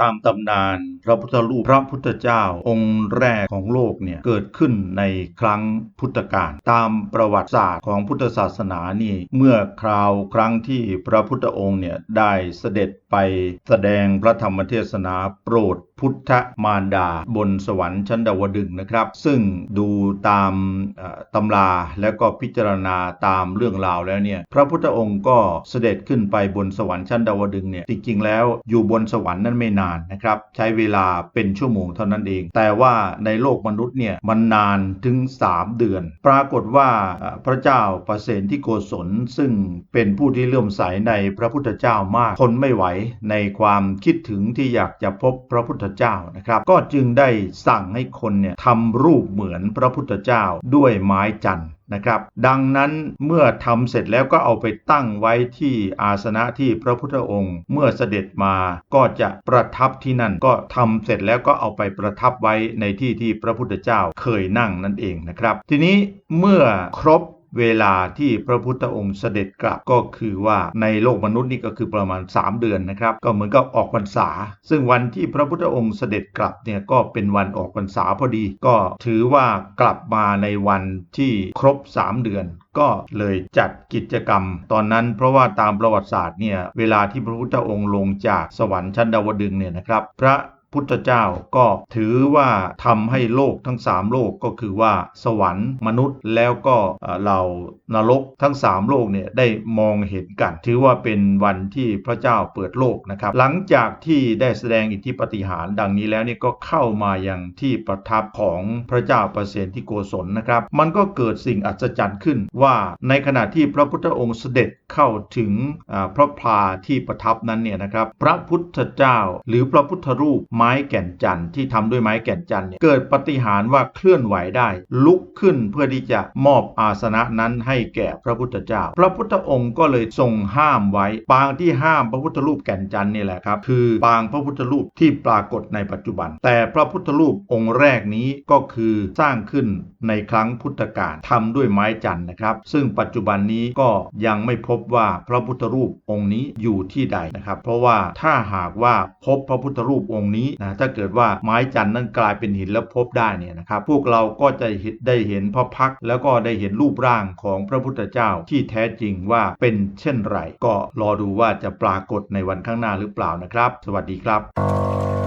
ตามตำนานพระพุทธรูปพระพุทธเจ้าองค์แรกของโลกเนี่ยเกิดขึ้นในครั้งพุทธกาลตามประวัติศาสตร์ของพุทธศาสนานี่เมื่อคราวครั้งที่พระพุทธองค์เนี่ยได้เสด็จไปแสดงพระธรรมเทศนาโปรดพุทธมารดาบนสวรรค์ชั้นดาวดึงนะครับ ซึ่งดูตามตำราแล้วก็พิจารณาตามเรื่องราวแล้วเนี่ยพระพุทธองค์ก็เสด็จขึ้นไปบนสวรรค์ชั้นดาวดึงเนี่ยจริงๆแล้วอยู่บนสวรรค์นั้นไม่นานนะครับ ใช้เวลาเป็นชั่วโมงเท่านั้นเอง แต่ว่าในโลกมนุษย์เนี่ยมันนานถึง 3 เดือน ปรากฏว่าพระเจ้าประเสนที่โกศลซึ่งเป็นผู้ที่เลื่อมใสในพระพุทธเจ้ามากทนไม่ไหวในความคิดถึงที่อยากจะพบพระพุทธเจ้านะครับ ก็จึงได้สั่งให้คนเนี่ยทำรูปเหมือนพระพุทธเจ้าด้วยไม้จันทร์ นะครับ ดังนั้นเมื่อทำเสร็จแล้วก็เอาไปตั้งไว้ที่อาสนะที่พระพุทธองค์ เมื่อเสด็จมาก็จะประทับที่นั่นก็ทำเสร็จแล้วก็เอาไปประทับไว้ในที่ที่พระพุทธเจ้าเคยนั่งนั่นเองนะครับ ทีนี้เมื่อครบ เวลาที่พระพุทธองค์เสด็จกลับก็คือว่าในโลกมนุษย์นี่ก็คือประมาณ 3 เดือนนะครับ ก็เหมือนกับออกพรรษา ซึ่งวันที่พระพุทธองค์เสด็จกลับเนี่ยก็เป็นวันออกพรรษาพอดี ก็ถือว่ากลับมาในวันที่ครบ 3 เดือนก็เลยจัดกิจกรรม ตอนนั้นเพราะว่าตามประวัติศาสตร์เนี่ยเวลาที่พระพุทธองค์ลงจากสวรรค์ชั้นดาวดึงเนี่ยนะครับ พระ พุทธเจ้าก็ถือว่าทำให้โลกทั้ง 3 โลกก็คือว่าสวรรค์มนุษย์แล้วก็เหล่านรกทั้ง 3 โลกเนี่ยได้มองเห็นกัน ถือว่าเป็นวันที่พระเจ้าเปิดโลกนะครับ หลังจากที่ได้แสดงอิทธิปฏิหารดังนี้แล้วนี่ก็เข้ามาอยังที่ประทับของพระเจ้าประเสนที่โกศลนะครับ มันก็เกิดสิ่งอัศจรรย์ขึ้นว่าในขณะที่พระพุทธองค์เสด็จเข้าถึงพระพาที่ประทับนั้นเนี่ยนะครับ พระพุทธเจ้าหรือพระพุทธรูปไม้แก่นจันทร์ที่ทำด้วยไม้แก่นจันทร์เนี่ยเกิดปฏิหารว่าเคลื่อนไหวได้ ลุกขึ้นเพื่อที่จะมอบอาสนะนั้นให้แก่พระพุทธเจ้า พระพุทธองค์ก็เลยทรงห้ามไว้ ปางที่ห้ามพระพุทธรูปแก่นจันทร์นี่แหละครับ คือปางพระพุทธรูปที่ปรากฏในปัจจุบัน แต่พระพุทธรูปองค์แรกนี้ก็คือสร้างขึ้นในครั้งพุทธกาลทำด้วยไม้จันทร์นะครับ ซึ่งปัจจุบันนี้ก็ยังไม่พบว่าพระพุทธรูปองค์นี้อยู่ที่ใดนะครับ เพราะว่าถ้าหากว่าพบพระพุทธรูปองค์นี้นะถ้าเกิดว่าไม้จันทร์นั้นกลายเป็นหินแล้วพบได้เนี่ยนะครับพวกเราก็จะเห็นได้เห็นพระพักตร์แล้วก็ได้เห็นรูปร่างของพระพุทธเจ้าที่แท้จริงว่าเป็นเช่นไรก็รอดูว่าจะปรากฏในวันข้างหน้าหรือเปล่านะครับ สวัสดีครับ